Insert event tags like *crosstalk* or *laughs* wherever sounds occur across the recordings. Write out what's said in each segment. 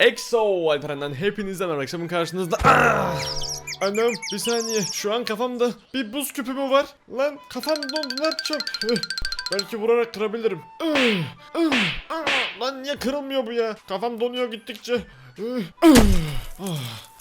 EXO Alperen'den hepinize merhaba akşamın karşınızda Ah! Anam bir saniye şu an kafamda bir buz küpü mü var? Lan kafam dondu ne yapacağım? Belki vurarak kırabilirim. Ah, Lan niye kırılmıyor bu ya? Kafam donuyor gittikçe.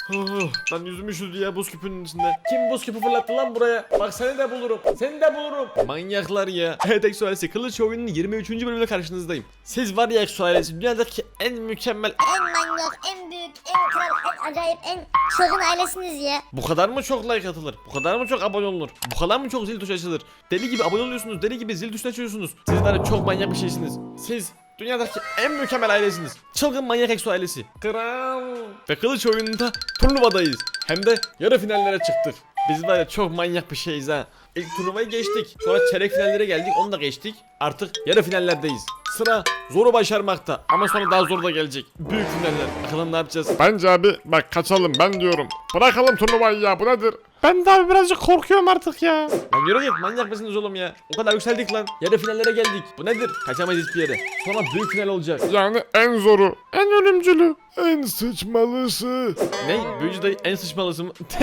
Üh, üh, ah. Ah, Lan yüzüm üşüdü ya buz küpünün içinde. Kim buz küpü fırlattı lan buraya? Bak seni de bulurum. Seni de bulurum. Manyaklar ya. *laughs* Evet Exo ailesi Kılıç oyunun 23. bölümüyle karşınızdayım. Siz var ya Exo ailesi dünyadaki en mükemmel En manyak, en büyük, en kral, en acayip, en çılgın ailesiniz ya. Bu kadar mı çok like atılır? Bu kadar mı çok abone olunur? Bu kadar mı çok zil tuşu açılır? Deli gibi abone oluyorsunuz, deli gibi zil tuşuna açıyorsunuz. Sizler çok manyak bir şeysiniz. Siz dünyadaki en mükemmel ailesiniz. Çılgın manyak Exo ailesi. Kral. Ve kılıç oyununda turnuvadayız. Hem de yarı finallere çıktık. Biz var ya çok manyak bir şeyiz ha. İlk turnuvayı geçtik. Sonra çeyrek finallere geldik. Onu da geçtik. Artık yarı finallerdeyiz. Sıra zoru başarmakta. Ama sonra daha zor da gelecek. Büyük finaller. Bakalım ne yapacağız? Bence abi bak kaçalım ben diyorum. Bırakalım turnuvayı ya bu nedir? Ben de abi birazcık korkuyorum artık ya. Lan yürü git manyak mısınız oğlum ya? O kadar yükseldik lan. Yarı finallere geldik. Bu nedir? Kaçamayız hiçbir yere. Sonra büyük final olacak. Yani en zoru, en ölümcülü, en sıçmalısı. Ne? Büyücü dayı en sıçmalısı mı? *laughs*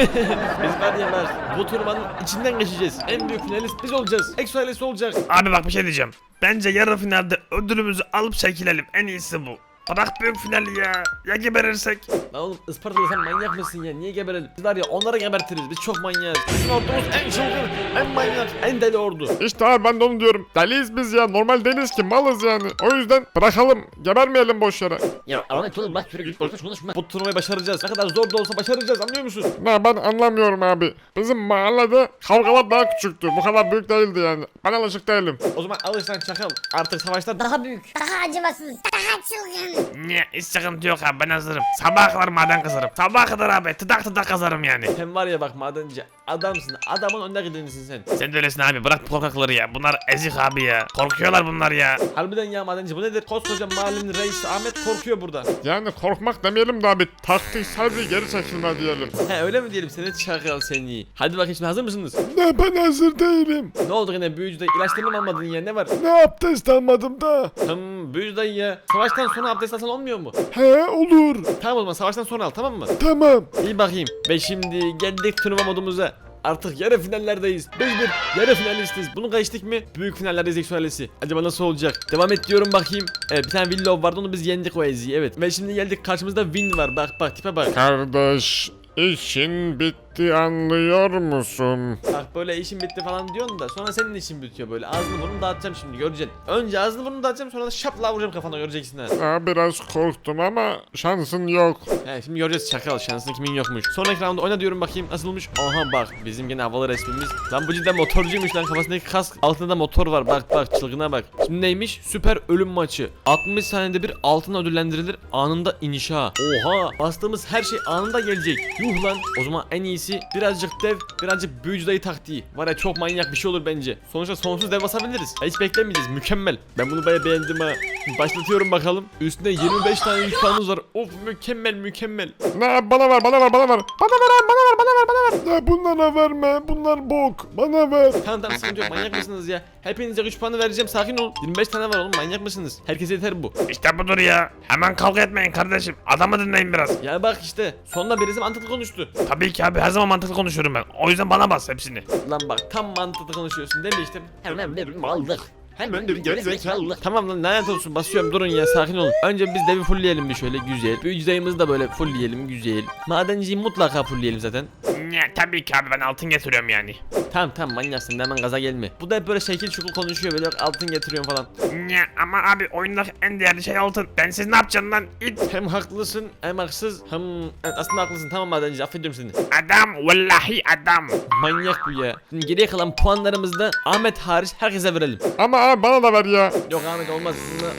biz var ya bak bu turbanın içinden geçeceğiz. En büyük finalist biz olacağız. Exo olacak. Abi bak bir şey diyeceğim. Bence yarı finalde ödülümüzü alıp çekilelim. En iyisi bu. Bırak büyük finali ya. Ya geberirsek? Lan oğlum Ispartalı sen manyak mısın ya? Niye geberelim? Biz var ya onları gebertiriz. Biz çok manyağız. Bizim ordumuz en çılgın, en manyak, en deli ordu. İşte abi ben de onu diyorum. Deliyiz biz ya normal değiliz ki malız yani. O yüzden bırakalım gebermeyelim boş yere. Ya Ahmet oğlum bak şöyle git boş konuşma. Bu turnuvayı başaracağız. Ne kadar zor da olsa başaracağız anlıyor musun? Ne ben anlamıyorum abi. Bizim mahallede kavgalar daha küçüktü. Bu kadar büyük değildi yani. Ben alışık değilim. O zaman alış lan çakal. Artık savaşta Daha büyük, daha acımasız, daha çılgın. Niye? Hiç sıkıntı yok abi ben hazırım. Sabaha kadar maden kazarım. Sabaha kadar abi tıdak tıdak kazarım yani. Sen var ya bak madenci adamsın. Adamın önde gidenisin sen. Sen de öylesin abi bırak korkakları ya. Bunlar ezik abi ya. Korkuyorlar bunlar ya. Harbiden ya madenci bu nedir? Koskoca mahallenin reisi Ahmet korkuyor burada. Yani korkmak demeyelim de abi taktik sadece geri çekilme diyelim. He öyle mi diyelim seni çakal seni. Hadi bakayım şimdi hazır mısınız? Ne ben hazır değilim. Ne oldu yine büyücü dayı ilaçlarını mı almadın ya ne var? Ne abdest almadım da. Hım büyücü dayı ya. Savaştan sonra abdest alsan olmuyor mu? He olur. Tamam o zaman savaştan sonra al tamam mı? Tamam. İyi bakayım. Ve şimdi geldik turnuva modumuza. Artık yarı finallerdeyiz. Biz bir yarı finalistiz. Bunu geçtik mi? Büyük finallerdeyiz Eksualesi. Acaba nasıl olacak? Devam et diyorum bakayım. Evet bir tane Willow vardı onu biz yendik o Ezi'yi evet. Ve şimdi geldik karşımızda Win var. Bak bak tipe bak. Kardeş işin bitti anlıyor musun? Bak böyle işim bitti falan diyorsun da sonra senin işin bitiyor böyle. Ağzını burnunu dağıtacağım şimdi göreceksin. Önce ağzını burnunu dağıtacağım sonra da şapla vuracağım kafana göreceksin ha. Ha, biraz korktum ama şansın yok. He şimdi göreceğiz çakal şansın kimin yokmuş. Sonraki roundda oyna diyorum bakayım nasılmış. Aha bak bizim gene havalı resmimiz. Lan bu cidden motorcuymuş lan kafasındaki kask altında da motor var bak bak çılgına bak. Şimdi neymiş süper ölüm maçı. 60 saniyede bir altın ödüllendirilir anında inşa. Oha bastığımız her şey anında gelecek. Yuh lan o zaman en iyisi birazcık dev birazcık büyücü dayı taktiği. Var ya çok manyak bir şey olur bence. Sonuçta sonsuz dev basabiliriz. Hiç beklemeyeceğiz mükemmel. Ben bunu baya beğendim ha. Başlatıyorum bakalım. Üstünde 25 tane yük puanımız var. Of mükemmel mükemmel. Ne bana ver bana ver bana ver. Bana ver bana ver ver bana ver. Ne bunlara verme bunlar bok. Bana ver. Tamam tamam sıkıntı yok manyak mısınız ya? Hepinize 3 puanı vereceğim sakin olun. 25 tane var oğlum manyak mısınız? Herkese yeter bu. İşte budur ya. Hemen kavga etmeyin kardeşim. Adamı dinleyin biraz. Ya bak işte sonunda birisi mantıklı konuştu. Tabii ki abi her zaman mantıklı konuşuyorum ben. O yüzden bana bas hepsini. Lan bak tam mantıklı konuşuyorsun değil mi işte? Hemen bir mallık. Hemen bir gerizekalılık. Tamam lan lanet olsun basıyorum durun ya sakin olun. Önce biz devi fullleyelim bir şöyle güzel. Büyücü dayımızı da böyle fullleyelim güzel. Madenciyi mutlaka fullleyelim zaten. Ya tabii ki abi ben altın getiriyorum yani. Tamam tamam manyaksın hemen gaza gelme. Bu da hep böyle şekil şukul konuşuyor böyle altın getiriyorum falan. Ya ama abi oyundaki en değerli şey altın. Ben siz ne yapacaksın lan? İt. Hem haklısın hem haksız hem Evet, aslında haklısın tamam madenci affediyorum seni. Adam vallahi adam. Manyak bu ya. Şimdi geriye kalan puanlarımızı da Ahmet hariç herkese verelim. Ama abi bana da ver ya. Yok Ahmet olmaz.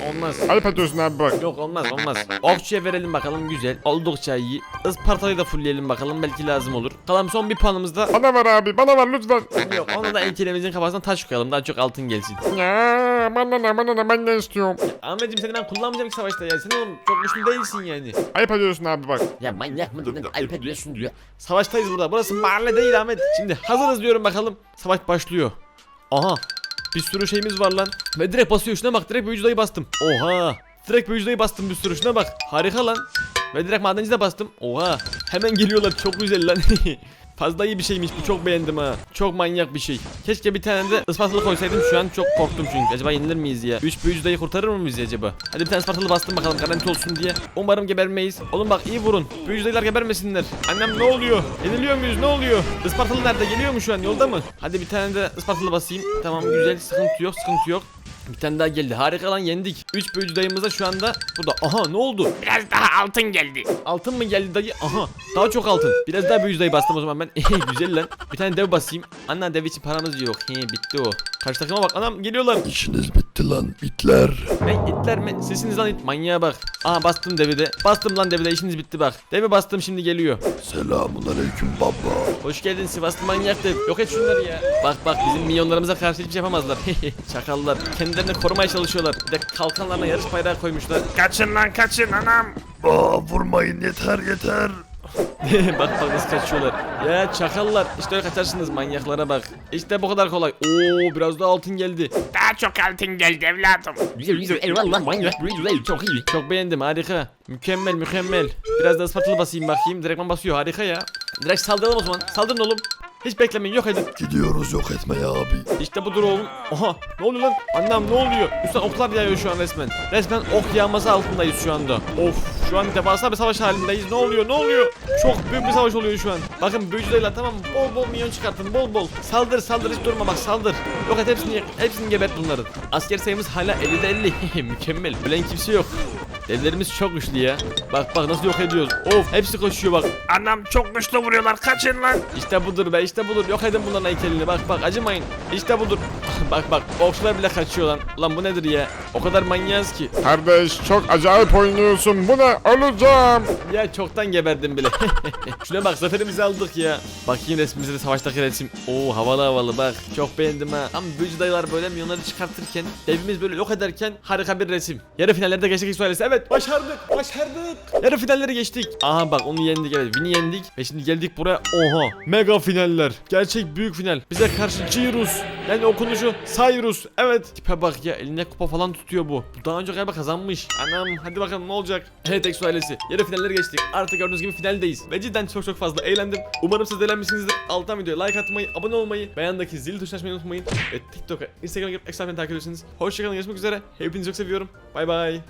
Olmaz. Ayıp ediyorsun abi bak. Yok olmaz olmaz. Okçuya verelim bakalım güzel. Oldukça iyi. Isparta'yı da fullleyelim bakalım belki lazım olur. Kalan son bir puanımız da Bana ver abi bana ver lütfen. yok. Onu da enkilemizin kafasına taş koyalım. Daha çok altın gelsin. Ya bana ne bana ne ben ne istiyorum. Ahmetciğim seni ben kullanmayacağım ki savaşta ya. Sen oğlum çok güçlü değilsin yani. Ayıp ediyorsun abi bak. Ya manyak mı? Ayıp ediyorsun diyor. Savaştayız burada. Burası mahalle değil Ahmet. Şimdi hazırız diyorum bakalım. Savaş başlıyor. Aha. Bir sürü şeyimiz var lan. Ve direkt basıyor şuna bak. Direkt büyücü dayı bastım. Oha. Direkt büyücü dayı bastım bir sürü şuna bak. Harika lan. Ve direkt madenci de bastım. Oha hemen geliyorlar çok güzel lan. *laughs* Fazla iyi bir şeymiş bu çok beğendim ha. Çok manyak bir şey. Keşke bir tane de ıspartalı koysaydım şu an çok korktum çünkü. Acaba yenilir miyiz ya? 3 büyücü dayı kurtarır mı bizi acaba? Hadi bir tane ıspartalı bastım bakalım garanti olsun diye. Umarım gebermeyiz. Oğlum bak iyi vurun. Büyücü dayılar gebermesinler. Annem ne oluyor? Yeniliyor muyuz ne oluyor? Ispartalı nerede geliyor mu şu an yolda mı? Hadi bir tane de ıspartalı basayım. Tamam güzel sıkıntı yok sıkıntı yok. Bir tane daha geldi. Harika lan yendik. 3 büyücü dayımız da şu anda burada. Aha ne oldu? Biraz daha altın geldi. Altın mı geldi dayı? Aha daha çok altın. Biraz daha büyücü dayı bastım o zaman ben. *laughs* Güzel lan. Bir tane dev basayım. Anne dev için paramız yok. He bitti o. Karşı takıma bak anam geliyorlar. İşiniz bitti lan itler. Ne itler mi? Sesiniz lan it. Manyağa bak. Aha bastım devi de. Bastım lan devi de işiniz bitti bak. Devi bastım şimdi geliyor. Selamun aleyküm baba. Hoş geldin Sivaslı manyak dev. Yok et şunları ya. Bak bak bizim milyonlarımıza karşı hiçbir şey yapamazlar. *laughs* Çakallar. Kendilerini korumaya çalışıyorlar. Bir de kalkanlarına yarış bayrağı koymuşlar. Kaçın lan kaçın anam. Aa vurmayın yeter yeter. *laughs* bak bak nasıl kaçıyorlar. Ya çakallar. İşte kaçarsınız manyaklara bak. İşte bu kadar kolay. Oo biraz daha altın geldi. Daha çok altın geldi evladım. Çok iyi. Çok beğendim harika. Mükemmel mükemmel. Biraz da ıspartalı basayım bakayım. Direktman basıyor harika ya. Direkt saldıralım o zaman. Saldırın oğlum. Hiç beklemeyin yok edin. Gidiyoruz yok etmeye abi. İşte budur oğlum. Oha ne oluyor lan? Annem ne oluyor? Üstten oklar yağıyor şu an resmen. Resmen ok yağması altındayız şu anda. Of şu an devasa bir savaş halindeyiz. Ne oluyor ne oluyor? Çok büyük bir savaş oluyor şu an. Bakın büyücülerle tamam? Bol bol minyon çıkartın bol bol. Saldır saldır hiç durma bak saldır. Yok et hepsini hepsini gebert bunların. Asker sayımız hala 50'de 50. *laughs* Mükemmel. Ölen kimse yok. Devlerimiz çok güçlü ya. Bak bak nasıl yok ediyoruz. Of hepsi koşuyor bak. Anam çok güçlü vuruyorlar kaçın lan. İşte budur be işte budur. Yok edin bunların heykelini. Bak bak acımayın. İşte budur. *laughs* bak bak okçular bile kaçıyor lan. Lan bu nedir ya? O kadar manyağız ki. Kardeş çok acayip oynuyorsun. Bu ne? Öleceğim. Ya çoktan geberdim bile. *laughs* Şuna bak zaferimizi aldık ya. Bakayım resmimize de savaştaki resim. Oo havalı havalı bak. Çok beğendim ha. Tam büyücü dayılar böyle milyonları çıkartırken evimiz böyle yok ederken harika bir resim. Yarı finallerde geçtik İsrail'si. Evet başardık. Başardık. Yarı finalleri geçtik. Aha bak onu yendik evet. Win'i yendik. Ve şimdi geldik buraya. Oha. Mega finaller. Gerçek büyük final. Bize karşı Cirus. Yani okunuşu Cyrus. Evet. Tipe bak ya elinde kupa falan tutuyor bu. Bu daha önce galiba kazanmış. Anam hadi bakalım ne olacak. *laughs* Evet Exo ailesi. Yarı finalleri geçtik. Artık gördüğünüz gibi finaldeyiz. Ve cidden çok çok fazla eğlendim. Umarım siz de eğlenmişsinizdir. Alttan videoya like atmayı, abone olmayı, beğendeki zil tuşuna açmayı unutmayın. Ve TikTok'a, Instagram'a girip Exo takip ediyorsunuz. Hoşçakalın görüşmek üzere. Hepinizi çok seviyorum. Bay bay.